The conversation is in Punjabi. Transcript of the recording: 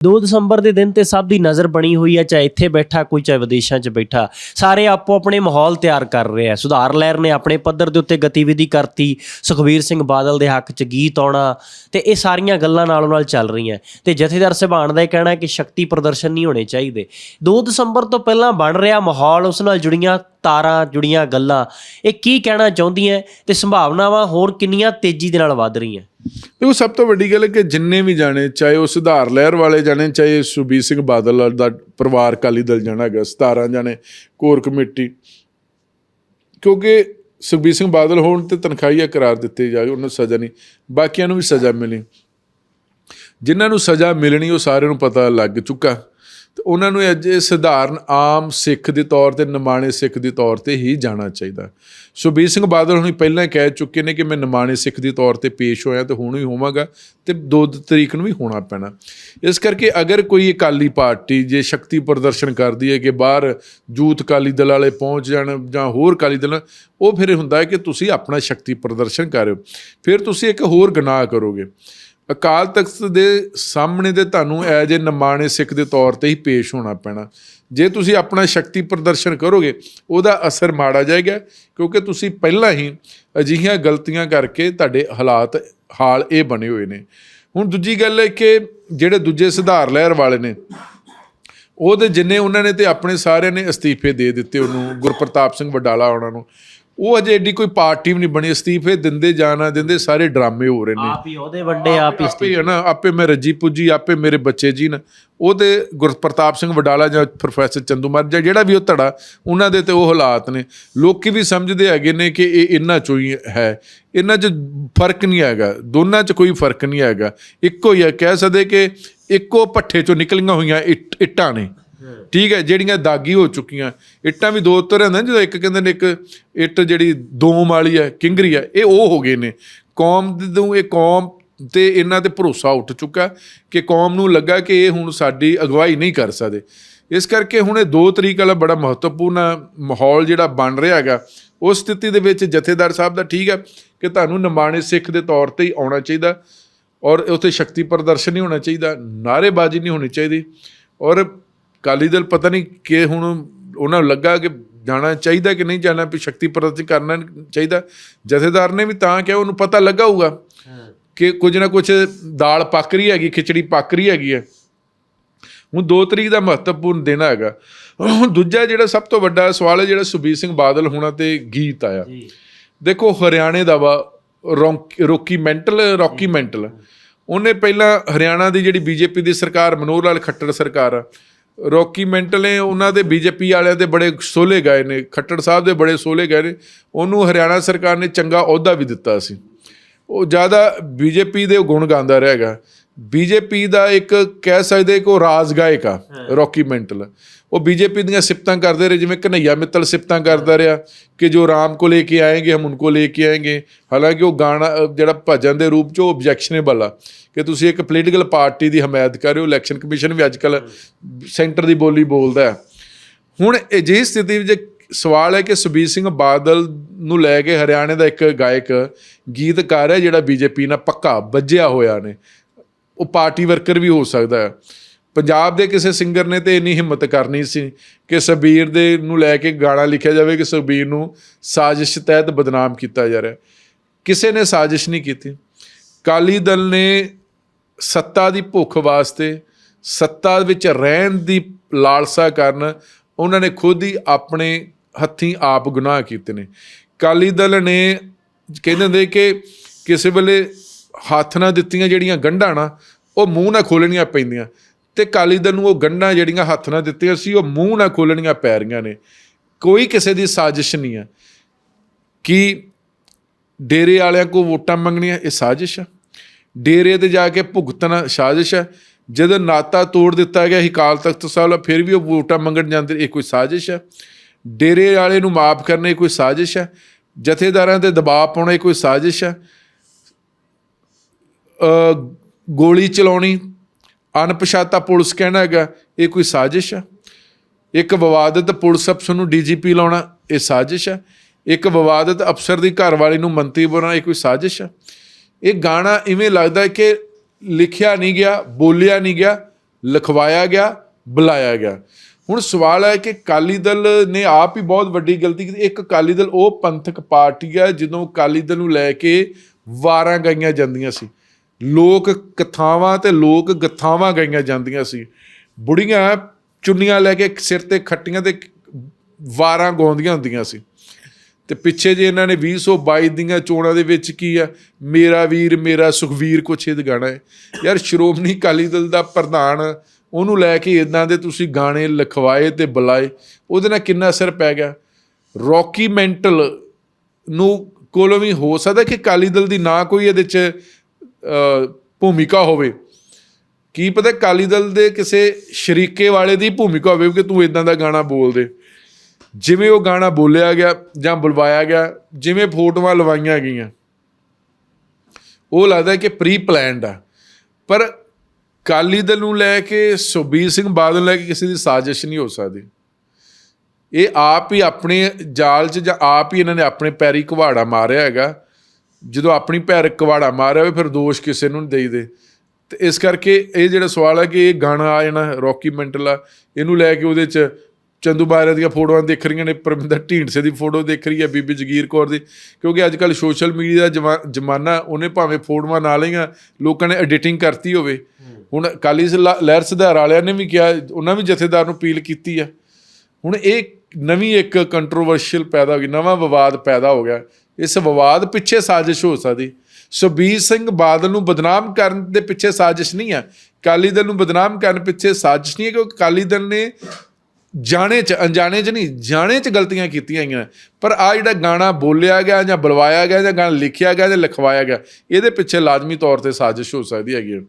2 ਦਸੰਬਰ ਦੇ ਦਿਨ ਤੇ ਸਭ ਦੀ ਨਜ਼ਰ ਬਣੀ ਹੋਈ ਹੈ, ਚਾਹੇ ਇੱਥੇ ਬੈਠਾ, ਕੋਈ ਚਾਹੇ ਵਿਦੇਸ਼ਾਂ 'ਚ ਬੈਠਾ। ਸਾਰੇ ਆਪੋ ਆਪਣੇ ਮਾਹੌਲ ਤਿਆਰ ਕਰ ਰਹੇ ਆ ਸੁਧਾਰ ਲਹਿਰ ਨੇ ਆਪਣੇ ਪੱਧਰ ਦੇ ਉੱਤੇ ਗਤੀਵਿਧੀ ਕਰਤੀ। ਸੁਖਬੀਰ ਸਿੰਘ ਬਾਦਲ ਦੇ ਹੱਕ 'ਚ ਗੀਤ ਆਉਣਾ ਤੇ ਇਹ ਸਾਰੀਆਂ ਗੱਲਾਂ ਨਾਲੋਂ ਨਾਲ ਚੱਲ ਰਹੀਆਂ। ਤੇ ਜਥੇਦਾਰ ਸਿਭਾਣ ਦਾ ਇਹ ਕਹਿਣਾ ਹੈ ਕਿ ਸ਼ਕਤੀ ਪ੍ਰਦਰਸ਼ਨ ਨਹੀਂ ਹੋਣੇ ਚਾਹੀਦੇ। 2 ਦਸੰਬਰ ਤੋਂ ਪਹਿਲਾਂ ਬਣ ਰਿਹਾ ਮਾਹੌਲ, ਉਸ ਨਾਲ ਜੁੜੀਆਂ ਤਾਰਾਂ, ਜੁੜੀਆਂ ਗੱਲਾਂ, ਇਹ ਕੀ ਕਹਿਣਾ ਚਾਹੁੰਦੀਆਂ ਤੇ ਸੰਭਾਵਨਾਵਾਂ ਹੋਰ ਕਿੰਨੀਆਂ ਤੇਜ਼ੀ ਦੇ ਨਾਲ ਵੱਧ ਰਹੀਆਂ? ਦੇਖੋ, ਸਭ ਤੋਂ ਵੱਡੀ ਗੱਲ ਹੈ ਕਿ ਜਿੰਨੇ ਵੀ ਜਾਣੇ, ਚਾਹੇ ਉਹ ਸੁਧਾਰ ਲਹਿਰ ਵਾਲੇ ਜਾਣੇ, ਚਾਹੇ ਸੁਬੀਰ ਸਿੰਘ ਬਾਦਲ ਦਾ ਪਰਿਵਾਰ ਅਕਾਲੀ ਦਲ ਜਾਣਾ ਹੈਗਾ 17 ਜਾਣੇ, ਕੋਰ ਕਮੇਟੀ। ਕਿਉਂਕਿ ਸੁਖਬੀਰ ਸਿੰਘ ਬਾਦਲ ਹੋਣ ਤੇ ਤਨਖਾਹੀਆ ਕਰਾਰ ਦਿੱਤੀ ਜਾਵੇ ਉਹਨਾਂ ਨੂੰ ਸਜ਼ਾ ਨਹੀਂ, ਬਾਕੀਆਂ ਨੂੰ ਵੀ ਸਜ਼ਾ ਮਿਲੀ। ਜਿਨ੍ਹਾਂ ਨੂੰ ਸਜ਼ਾ ਮਿਲਣੀ, ਉਹ ਸਾਰਿਆਂ ਨੂੰ ਪਤਾ ਲੱਗ ਚੁੱਕਾ। ਤੇ ਉਹਨਾਂ ਨੂੰ ਅੱਜ ਸਧਾਰਨ ਆਮ ਸਿੱਖ ਦੇ ਤੌਰ ਤੇ, ਨਿਮਾਣੇ ਸਿੱਖ ਦੇ ਤੌਰ ਤੇ ਹੀ ਜਾਣਾ ਚਾਹੀਦਾ। ਸੁਖਬੀਰ ਸਿੰਘ ਬਾਦਲ ਹੁਣੀ ਪਹਿਲਾਂ ਹੀ ਕਹਿ ਚੁੱਕੇ ਨੇ ਕਿ ਮੈਂ ਨਿਮਾਣੇ ਸਿੱਖ ਦੇ ਤੌਰ ਤੇ ਪੇਸ਼ ਹੋਇਆ ਤੇ ਹੁਣ ਵੀ ਹੋਵਾਂਗਾ ਤੇ 2 ਤਰੀਕ ਨੂੰ ਵੀ ਹੋਣਾ ਪੈਣਾ। ਇਸ ਕਰਕੇ ਅਗਰ ਕੋਈ ਅਕਾਲੀ ਪਾਰਟੀ ਜੇ ਸ਼ਕਤੀ ਪ੍ਰਦਰਸ਼ਨ ਕਰਦੀ ਹੈ ਕਿ ਬਾਹਰ ਜੂਥ ਅਕਾਲੀ ਦਲ ਵਾਲੇ ਪਹੁੰਚ ਜਾਣ ਜਾਂ ਹੋਰ ਅਕਾਲੀ ਦਲ, ਉਹ ਫਿਰ ਹੁੰਦਾ ਹੈ ਕਿ ਤੁਸੀਂ ਆਪਣਾ ਸ਼ਕਤੀ ਪ੍ਰਦਰਸ਼ਨ ਕਰ ਰਹੇ ਹੋ ਫਿਰ ਤੁਸੀਂ ਇੱਕ ਹੋਰ ਗੁਨਾਹ ਕਰੋਗੇ। ਅਕਾਲ ਤਖਤ ਦੇ ਸਾਹਮਣੇ ਤੇ ਤੁਹਾਨੂੰ ਐਜ ਏ ਨਮਾਣੇ ਸਿੱਖ ਦੇ ਤੌਰ ਤੇ ਹੀ ਪੇਸ਼ ਹੋਣਾ ਪੈਣਾ। ਜੇ ਤੁਸੀਂ ਆਪਣਾ ਸ਼ਕਤੀ ਪ੍ਰਦਰਸ਼ਨ ਕਰੋਗੇ, ਉਹਦਾ ਅਸਰ ਮਾੜਾ ਜਾਏਗਾ, ਕਿਉਂਕਿ ਤੁਸੀਂ ਪਹਿਲਾਂ ਹੀ ਅਜਿਹੀਆਂ ਗਲਤੀਆਂ ਕਰਕੇ ਤੁਹਾਡੇ ਹਾਲਾਤ, ਹਾਲ ਇਹ ਬਣੇ ਹੋਏ ਨੇ। ਹੁਣ ਦੂਜੀ ਗੱਲ ਹੈ ਕਿ ਜਿਹੜੇ ਦੂਜੇ ਸੁਧਾਰ ਲਹਿਰ ਵਾਲੇ ਨੇ, ਉਹਦੇ ਜਿੰਨੇ ਉਹਨਾਂ ਨੇ ਤੇ ਆਪਣੇ ਸਾਰਿਆਂ ਨੇ ਅਸਤੀਫੇ ਦੇ ਦਿੱਤੇ ਉਹਨੂੰ, ਗੁਰਪ੍ਰਤਾਪ ਸਿੰਘ ਵਡਾਲਾ ਉਹਨਾਂ ਨੂੰ। ਉਹ ਅਜੇ ਐਡੀ ਕੋਈ ਪਾਰਟੀ ਵੀ ਨਹੀਂ ਬਣੀ ਅਸਤੀਫੇ ਦਿੰਦੇ ਜਾਣਾ ਦਿੰਦੇ ਸਾਰੇ ਡਰਾਮੇ ਹੋ ਰਹੇ ਨੇ। ਆਪ ਹੀ ਉਹਦੇ ਵੱਡੇ ਆਪ ਹੀ ਆਪੇ ਹੈ ਨਾ ਆਪੇ ਮੈਂ ਰੱਜੀ ਪੁੱਜੀ ਆਪੇ ਮੇਰੇ ਬੱਚੇ ਜੀ ਨਾ। ਉਹਦੇ ਗੁਰਪ੍ਰਤਾਪ ਸਿੰਘ ਵਡਾਲਾ ਜਾਂ ਪ੍ਰੋਫੈਸਰ ਚੰਦੂ ਮਾਰ ਜਾਂ ਜਿਹੜਾ ਵੀ ਉਹ ਧੜਾ ਉਹਨਾਂ ਦੇ ਤੇ ਉਹ ਹਾਲਾਤ ਨੇ। ਲੋਕੀ ਵੀ ਸਮਝਦੇ ਹੈਗੇ ਨੇ ਕਿ ਇਹ ਇਹਨਾਂ ਚੋਂ ਹੀ ਹੈ। ਇਹਨਾਂ 'ਚ ਫ਼ਰਕ ਨਹੀਂ ਹੈਗਾ। ਦੋਨਾਂ 'ਚ ਕੋਈ ਫ਼ਰਕ ਨਹੀਂ ਹੈਗਾ। ਇੱਕੋ ਹੀ ਹੈ। ਕਹਿ ਸਕਦੇ ਕਿ ਇੱਕੋ ਪੱਠੇ 'ਚੋਂ ਨਿਕਲੀਆਂ ਹੋਈਆਂ ਇੱਟਾਂ ਨੇ। ਠੀਕ ਹੈ, ਜਿਹੜੀਆਂ ਦਾਗੀ ਹੋ ਚੁੱਕੀਆਂ। ਇੱਟਾਂ ਵੀ ਦੋ ਤਰ੍ਹਾਂ ਦਾ ਜਦੋਂ ਇੱਕ ਕਹਿੰਦੇ ਨੇ ਇੱਕ ਇੱਟ ਜਿਹੜੀ ਦੋਮ ਵਾਲੀ ਹੈ, ਕਿੰਗਰੀ ਹੈ, ਇਹ ਉਹ ਹੋ ਗਏ ਨੇ। ਕੌਮ ਨੂੰ ਇਹ ਕੌਮ ਤੇ ਇਹਨਾਂ ਤੇ ਭਰੋਸਾ ਉੱਠ ਚੁੱਕਾ ਕਿ ਕੌਮ ਨੂੰ ਲੱਗਾ ਕਿ ਇਹ ਹੁਣ ਸਾਡੀ ਅਗਵਾਈ ਨਹੀਂ ਕਰ ਸਕਦੇ। ਇਸ ਕਰਕੇ ਹੁਣ ਇਹ ਦੋ ਤਰੀਕ ਵਾਲਾ ਬੜਾ ਮਹੱਤਵਪੂਰਨ ਮਾਹੌਲ ਜਿਹੜਾ ਬਣ ਰਿਹਾ ਹੈਗਾ, ਉਸ ਸਥਿਤੀ ਦੇ ਵਿੱਚ ਜਥੇਦਾਰ ਸਾਹਿਬ ਦਾ ਠੀਕ ਹੈ ਕਿ ਤੁਹਾਨੂੰ ਨਿਮਾਣੇ ਸਿੱਖ ਦੇ ਤੌਰ ਤੇ ਹੀ ਆਉਣਾ ਚਾਹੀਦਾ ਔਰ ਉੱਥੇ ਸ਼ਕਤੀ ਪ੍ਰਦਰਸ਼ਨ ਨਹੀਂ ਹੋਣਾ ਚਾਹੀਦਾ, ਨਾਅਰੇਬਾਜ਼ੀ ਨਹੀਂ ਹੋਣੀ ਚਾਹੀਦੀ ਔਰ ਅਕਾਲੀ ਦਲ ਪਤਾ ਨਹੀਂ ਕਿ ਹੁਣ ਉਹਨਾਂ ਨੂੰ ਲੱਗਾ ਕਿ ਜਾਣਾ ਚਾਹੀਦਾ ਕਿ ਨਹੀਂ ਜਾਣਾ ਵੀ ਸ਼ਕਤੀ ਪ੍ਰਦਰਸ਼ਨ ਕਰਨਾ ਚਾਹੀਦਾ। ਜਥੇਦਾਰ ਨੇ ਵੀ ਤਾਂ ਕਿਹਾ ਉਹਨੂੰ ਪਤਾ ਲੱਗਾ ਹੋਊਗਾ ਕਿ ਕੁਝ ਨਾ ਕੁਝ ਦਾਲ ਪੱਕ ਰਹੀ ਹੈਗੀ ਖਿਚੜੀ ਪੱਕ ਰਹੀ ਹੈਗੀ ਹੈ। ਹੁਣ 2 ਤਰੀਕ ਦਾ ਮਹੱਤਵਪੂਰਨ ਦਿਨ ਹੈਗਾ। ਹੁਣ ਦੂਜਾ ਜਿਹੜਾ ਸਭ ਤੋਂ ਵੱਡਾ ਸਵਾਲ ਹੈ ਜਿਹੜਾ ਸੁਬੀਰ ਸਿੰਘ ਬਾਦਲ ਹੋਣਾ ਤੇ ਗੀਤ ਆਇਆ। ਦੇਖੋ ਹਰਿਆਣੇ ਦਾ ਵਾ ਰੌਂਕ- ਮੈਂਟਲ ਰੌਕੀ ਮੈਂਟਲ। ਉਹਨੇ ਪਹਿਲਾਂ ਹਰਿਆਣਾ ਦੀ ਜਿਹੜੀ ਬੀਜੇਪੀ ਦੀ ਸਰਕਾਰ ਮਨੋਹਰ ਲਾਲ ਖੱਟੜ ਸਰਕਾਰ ਆ ਰੌਕੀ ਮੈਂਟਲ ਨੇ ਉਹਨਾਂ ਦੇ ਬੀਜੇਪੀ ਵਾਲਿਆਂ ਦੇ ਬੜੇ ਸੋਲੇ ਗਏ ਨੇ, ਖੱਟੜ ਸਾਹਿਬ ਦੇ ਬੜੇ ਸੋਲੇ ਗਏ ਨੇ, ਉਹਨੂੰ ਹਰਿਆਣਾ ਸਰਕਾਰ ਨੇ ਚੰਗਾ ਅਹੁਦਾ ਵੀ ਦਿੱਤਾ ਸੀ। ਉਹ ਜ਼ਿਆਦਾ ਬੀਜੇਪੀ ਦੇ ਗੁਣ ਗਾਉਂਦਾ ਰਹੇਗਾ ਬੀਜੇਪੀ ਦਾ ਇੱਕ ਕਹਿ ਸਕਦੇ ਕਿ ਰਾਜ ਗਾਇਕ ਆ ਰੌਕੀ ਮੈਂਟਲ। ਉਹ ਬੀਜੇਪੀ ਦੀਆਂ ਸਿਫਤਾਂ ਕਰਦੇ ਰਹੇ ਜਿਵੇਂ ਕਨਈਆ ਮਿੱਤਲ ਸਿਫਤਾਂ ਕਰਦਾ ਰਿਹਾ ਕਿ ਜੋ ਰਾਮ ਕੋ ਲੈ ਕੇ ਆਏਗੇ ਹਮ ਉनको ਲੈ ਕੇ ਆਏਗੇ। ਹਾਲਾਂਕਿ ਉਹ ਗਾਣਾ ਜਿਹੜਾ ਭਜਨ ਦੇ ਰੂਪ ਚ ਉਹ ਆਬਜੈਕਸ਼ਨੇਬਲ ਆ ਕਿ ਤੁਸੀਂ ਇੱਕ ਪੋਲੀਟੀਕਲ ਪਾਰਟੀ ਦੀ ਹਮਾਇਤ ਕਰ ਰਹੇ ਹੋ ਇਲੈਕਸ਼ਨ ਕਮਿਸ਼ਨ ਵੀ ਅੱਜਕੱਲ ਸੈਂਟਰ ਦੀ ਬੋਲੀ ਬੋਲਦਾ ਹੈ। ਹੁਣ ਅਜਿਹੀ ਸਥਿਤੀ ਵਿੱਚ ਸਵਾਲ ਹੈ ਕਿ ਸੁਬੀਰ ਸਿੰਘ ਬਾਦਲ ਨੂੰ ਲੈ ਕੇ ਹਰਿਆਣੇ ਦਾ ਇੱਕ ਗਾਇਕ ਗੀਤਕਾਰ ਹੈ ਜਿਹੜਾ ਬੀਜੇਪੀ ਨਾਲ ਪੱਕਾ ਵੱਜਿਆ ਹੋਇਆ ਨੇ। ਉਹ ਪਾਰਟੀ ਵਰਕਰ ਵੀ ਹੋ ਸਕਦਾ ਹੈ। ਪੰਜਾਬ ਦੇ ਕਿਸੇ ਸਿੰਗਰ ਨੇ ਤੇ ਇੰਨੀ ਹਿੰਮਤ ਕਰਨੀ ਸੀ ਕਿ ਸੁਬੀਰ ਦੇ ਨੂੰ ਲੈ ਕੇ ਗਾਣਾ ਲਿਖਿਆ ਜਾਵੇ ਕਿ ਸੁਬੀਰ ਨੂੰ ਸਾਜ਼ਿਸ਼ ਤਹਿਤ ਬਦਨਾਮ ਕੀਤਾ ਜਾ ਰਿਹਾ ਕਿਸੇ ਨੇ ਸਾਜ਼ਿਸ਼ ਨਹੀਂ ਕੀਤੀ। ਕਾਲੀ ਦਲ ਨੇ ਸੱਤਾ ਦੀ ਭੁੱਖ ਵਾਸਤੇ, ਸੱਤਾ ਵਿੱਚ ਰਹਿਣ ਦੀ ਲਾਲਸਾ ਕਰਨ ਉਹਨਾਂ ਨੇ ਖੁਦ ਹੀ ਆਪਣੇ ਹੱਥੀਂ ਆਪ ਗੁਨਾਹ ਕੀਤੇ ਨੇ। ਕਾਲੀ ਦਲ ਨੇ ਕਹਿੰਦੇ ਹੁੰਦੇ ਕਿ ਕਿਸੇ ਵੇਲੇ ਹੱਥ ਨਾਲ ਦਿੱਤੀਆਂ ਜਿਹੜੀਆਂ ਗੰਢਾਂ ਨਾ, ਉਹ ਮੂੰਹ ਨਾਲ ਖੋਲਣੀਆਂ ਪੈਂਦੀਆਂ। ਤੇ ਕਾਲੀ ਦਲ ਨੂੰ ਉਹ ਗੰਢਾਂ ਜਿਹੜੀਆਂ ਹੱਥ ਨਾਲ ਦਿੱਤੀਆਂ ਸੀ, ਉਹ ਮੂੰਹ ਨਾਲ ਖੋਲਣੀਆਂ ਪੈ ਰਹੀਆਂ ਨੇ। ਕੋਈ ਕਿਸੇ ਦੀ ਸਾਜ਼ਿਸ਼ ਨਹੀਂ ਹੈ। ਕਿ ਡੇਰੇ ਵਾਲਿਆਂ ਕੋ ਵੋਟਾਂ ਮੰਗਣੀਆਂ, ਇਹ ਸਾਜ਼ਿਸ਼ ਆ ਡੇਰੇ ਤੇ ਜਾ ਕੇ ਭੁਗਤਣਾ ਸਾਜ਼ਿਸ਼ ਹੈ। ਜਦੋਂ ਨਾਤਾ ਤੋੜ ਦਿੱਤਾ ਗਿਆ ਸੀ ਕਾਲ ਤਖਤ ਸਾਹਿਬ, ਫਿਰ ਵੀ ਉਹ ਵੋਟਾਂ ਮੰਗਣ ਜਾਂਦੇ, ਇਹ ਕੋਈ ਸਾਜ਼ਿਸ਼ ਆ ਡੇਰੇ ਵਾਲੇ ਨੂੰ ਮਾਫ ਕਰਨਾ, ਇਹ ਕੋਈ ਸਾਜ਼ਿਸ਼ ਹੈ। ਜਥੇਦਾਰਾਂ ਤੇ ਦਬਾਅ ਪਾਉਣਾ ਕੋਈ ਸਾਜ਼ਿਸ਼ ਹੈ। ਗੋਲੀ ਚਲਾਉਣੀ। ਅਣਪਛਾਤਾ ਪੁਲਿਸ ਕਹਿਣਾ ਹੈਗਾ, ਇਹ ਕੋਈ ਸਾਜ਼ਿਸ਼ ਹੈ? ਇੱਕ ਵਿਵਾਦਤ ਪੁਲਿਸ ਅਫਸਰ ਨੂੰ ਡੀਜੀਪੀ ਲਾਉਣਾ, ਇਹ ਸਾਜ਼ਿਸ਼ ਹੈ? ਇੱਕ ਵਿਵਾਦਤ ਅਫਸਰ ਦੀ ਘਰਵਾਲੀ ਨੂੰ ਮੰਤਰੀ ਬਣਾਉਣਾ, ਇਹ ਕੋਈ ਸਾਜ਼ਿਸ਼ ਹੈ? ਇਹ ਗਾਣਾ ਇਵੇਂ ਲੱਗਦਾ ਕਿ ਲਿਖਿਆ ਨਹੀਂ ਗਿਆ, ਬੋਲਿਆ ਨਹੀਂ ਗਿਆ, ਲਿਖਵਾਇਆ ਗਿਆ, ਬੁਲਾਇਆ ਗਿਆ। ਹੁਣ ਸਵਾਲ ਹੈ ਕਿ ਅਕਾਲੀ ਦਲ ਨੇ ਆਪ ਹੀ ਬਹੁਤ ਵੱਡੀ ਗਲਤੀ ਕੀਤੀ। ਇੱਕ ਅਕਾਲੀ ਦਲ, ਉਹ ਪੰਥਕ ਪਾਰਟੀ ਹੈ, ਜਦੋਂ ਅਕਾਲੀ ਦਲ ਨੂੰ ਲੈ ਕੇ ਵਾਰਾਂ ਗਾਈਆਂ ਜਾਂਦੀਆਂ ਸੀ। ਲੋਕ ਕਥਾਵਾਂ ਤੇ ਲੋਕ ਗਥਾਵਾਂ ਗਾਈਆਂ ਜਾਂਦੀਆਂ ਸੀ। ਬੁੜੀਆਂ ਚੁੰਨੀਆਂ ਲੈ ਕੇ ਸਿਰ ਤੇ ਖੱਟੀਆਂ ਤੇ ਵਾਰਾਂ ਗਾਉਂਦੀਆਂ ਹੁੰਦੀਆਂ ਸੀ। ਤੇ ਪਿੱਛੇ ਜੇ ਇਹਨਾਂ ਨੇ 2022 ਦੀਆਂ ਚੋਣਾਂ ਦੇ ਵਿੱਚ ਕੀ ਆ, ਮੇਰਾ ਵੀਰ, ਮੇਰਾ ਸੁਖਵੀਰ ਕੁਛ ਇਹ ਗਾਣਾ ਹੈ। ਯਾਰ ਸ਼੍ਰੋਮਣੀ ਅਕਾਲੀ ਦਲ ਦਾ ਪ੍ਰਧਾਨ, ਉਹਨੂੰ ਲੈ ਕੇ ਇਦਾਂ ਦੇ ਤੁਸੀਂ ਗਾਣੇ ਲਿਖਵਾਏ ਤੇ ਬੁਲਾਏ, ਉਹਦੇ ਨਾਲ ਕਿੰਨਾ ਅਸਰ ਪੈ ਗਿਆ? ਰੌਕੀ ਮੈਂਟਲ ਨੂੰ ਕੋਲੋਂ ਵੀ ਹੋ ਸਕਦਾ ਕਿ ਅਕਾਲੀ ਦਲ ਦੀ ਨਾ ਕੋਈ ਇਹਦੇ ਚ ਭੂਮਿਕਾ ਹੋਵੇ। ਕੀ ਪਤਾ ਅਕਾਲੀ ਦਲ ਦੇ ਕਿਸੇ ਸ਼ਰੀਕੇ ਵਾਲੇ ਦੀ ਭੂਮਿਕਾ ਹੋਵੇ ਕਿ ਤੂੰ ਇਦਾਂ ਦਾ ਗਾਣਾ ਬੋਲ ਦੇ। ਜਿਵੇਂ ਉਹ ਗਾਣਾ ਬੋਲਿਆ ਗਿਆ ਜਾਂ ਬੁਲਵਾਇਆ ਗਿਆ, ਜਿਵੇਂ ਫੋਟੋਆਂ ਲਵਾਈਆਂ ਗਈਆਂ। ਉਹ ਲੱਗਦਾ ਕਿ ਪ੍ਰੀ ਪਲਾਨਡ ਆ। ਪਰ ਅਕਾਲੀ ਦਲ ਨੂੰ ਲੈ ਕੇ, ਸੁਖਬੀਰ ਸਿੰਘ ਬਾਦਲ ਨੂੰ ਲੈ ਕੇ ਕਿਸੇ ਦੀ ਸਾਜ਼ਿਸ਼ ਨਹੀਂ ਹੋ ਸਕਦੀ। ਇਹ ਆਪ ਹੀ ਆਪਣੇ ਜਾਲ 'ਚ ਜਾਂ ਆਪ ਹੀ ਇਹਨਾਂ ਨੇ ਆਪਣੇ ਪੈਰੀ ਕੁਹਾੜਾ ਮਾਰਿਆ ਹੈਗਾ। ਜਦੋਂ ਆਪਣੀ ਭੈਰ ਕੁਹਾੜਾ ਮਾਰਿਆ ਹੋਵੇ ਫਿਰ ਦੋਸ਼ ਕਿਸੇ ਨੂੰ ਨਹੀਂ ਦੇਈਦੇ। ਤੇ ਇਸ ਕਰਕੇ ਇਹ ਜਿਹੜਾ ਸਵਾਲ ਹੈ ਕਿ ਇਹ ਗਾਣਾ ਆ ਜਾਣਾ, ਰੌਕੀ ਮੈਂਟਲ ਆ, ਇਹਨੂੰ ਲੈ ਕੇ ਉਹਦੇ 'ਚ ਚੰਦੂ ਬਾਰੇ ਦੀਆਂ ਫੋਟੋਆਂ ਦੇਖ ਰਹੀਆਂ ਨੇ, ਪਰਮਿੰਦਰ ਢੀਂਡਸੇ ਦੀ ਫੋਟੋ ਦਿਖ ਰਹੀ ਹੈ ਬੀਬੀ ਜਗੀਰ ਕੌਰ ਦੀ, ਕਿਉਂਕਿ ਅੱਜ ਕੱਲ ਸੋਸ਼ਲ ਮੀਡੀਆ ਦਾ ਜਮਾ- ਜ਼ਮਾਨਾ ਉਹਨੇ ਭਾਵੇਂ ਫੋਟੋਆਂ ਨਾ ਲਈਆਂ, ਲੋਕਾਂ ਨੇ ਐਡੀਟਿੰਗ ਕਰਤੀ ਹੋਵੇ। ਹੁਣ ਅਕਾਲੀ ਸ- ਲਹਿਰ ਸੁਧਾਰ ਵਾਲਿਆਂ ਨੇ ਵੀ ਕਿਹਾ, ਉਹਨਾਂ ਵੀ ਜਥੇਦਾਰ ਨੂੰ ਅਪੀਲ ਕੀਤੀ ਆ। ਹੁਣ ਇਹ ਨਵੀਂ ਇੱਕ ਕੰਟਰੋਵਰਸ਼ੀਅਲ ਪੈਦਾ ਹੋ ਗਈ, ਨਵਾਂ ਵਿਵਾਦ ਪੈਦਾ ਹੋ ਗਿਆ। ਇਸ ਵਿਵਾਦ ਪਿੱਛੇ ਸਾਜ਼ਿਸ਼ ਹੋ ਸਕਦੀ। ਸੁਬੀਰ ਸਿੰਘ ਬਾਦਲ ਨੂੰ ਬਦਨਾਮ ਕਰਨ ਦੇ ਪਿੱਛੇ ਸਾਜ਼ਿਸ਼ ਨਹੀਂ ਹੈ। ਅਕਾਲੀ ਦਲ ਨੂੰ ਬਦਨਾਮ ਕਰਨ ਪਿੱਛੇ ਸਾਜ਼ਿਸ਼ ਨਹੀਂ ਹੈ ਕਿਉਂਕਿ ਅਕਾਲੀ ਦਲ ਨੇ ਜਾਣੇ ਚ, ਅਣਜਾਣੇ ਚ ਨਹੀਂ, ਜਾਣੇ ਚ ਗਲਤੀਆਂ ਕੀਤੀਆਂ ਗਈਆਂ। ਪਰ ਆ ਜਿਹੜਾ ਗਾਣਾ ਬੋਲਿਆ ਗਿਆ ਜਾਂ ਬੁਲਵਾਇਆ ਗਿਆ ਜਾਂ ਗਾਣਾ ਲਿਖਿਆ ਗਿਆ ਜਾਂ ਲਿਖਵਾਇਆ ਗਿਆ, ਇਹਦੇ ਪਿੱਛੇ ਲਾਜ਼ਮੀ ਤੌਰ ਤੇ ਸਾਜ਼ਿਸ਼ ਹੋ ਸਕਦੀ ਹੈਗੀ ਹੈ।